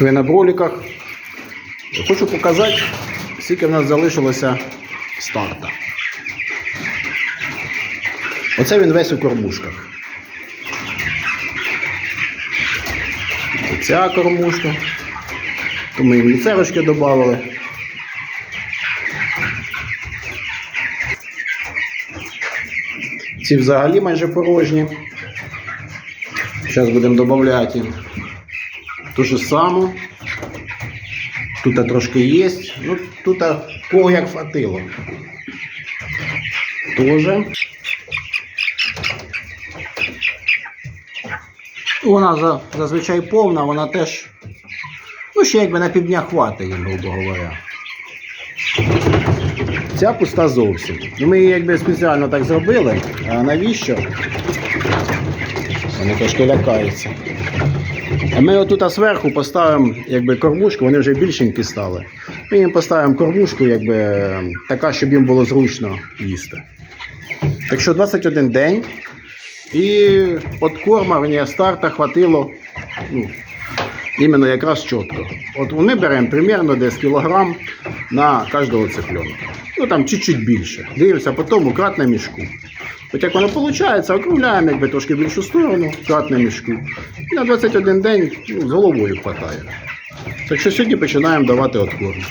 Ви на броліках. Хочу показати, скільки в нас залишилося старта. Оце він весь у кормушках. Ця кормушка. То ми їм ліцерочки додали. Ці взагалі майже порожні. Зараз будемо додати Ту же саму. Тут трошки є. Ну, тут кого як хватило. Тоже. Вона за- зазвичай повна, вона теж. Ну, ще якби на півдня хватить, грубо говоря. Ця пуста зовсім. Ми її якби спеціально так зробили. А навіщо? Вони трошки лякаються. А ми отут зверху поставимо якби, кормушку, вони вже більшенькі стали. Ми їм поставимо кормушку, якби, така, щоб їм було зручно їсти. Так що 21 день. І от корма, мені старта хватило ну, іменно якраз чітко. От ми беремо примерно десь кілограм на кожного цыпленка. Ну там чуть-чуть більше. Дивимося потім кратно мішку. От як воно виходить, округляємо якби трошки в іншу сторону, кратно мішку. І на 21 день ну, з головою хватає. Так що сьогодні починаємо давати откорм.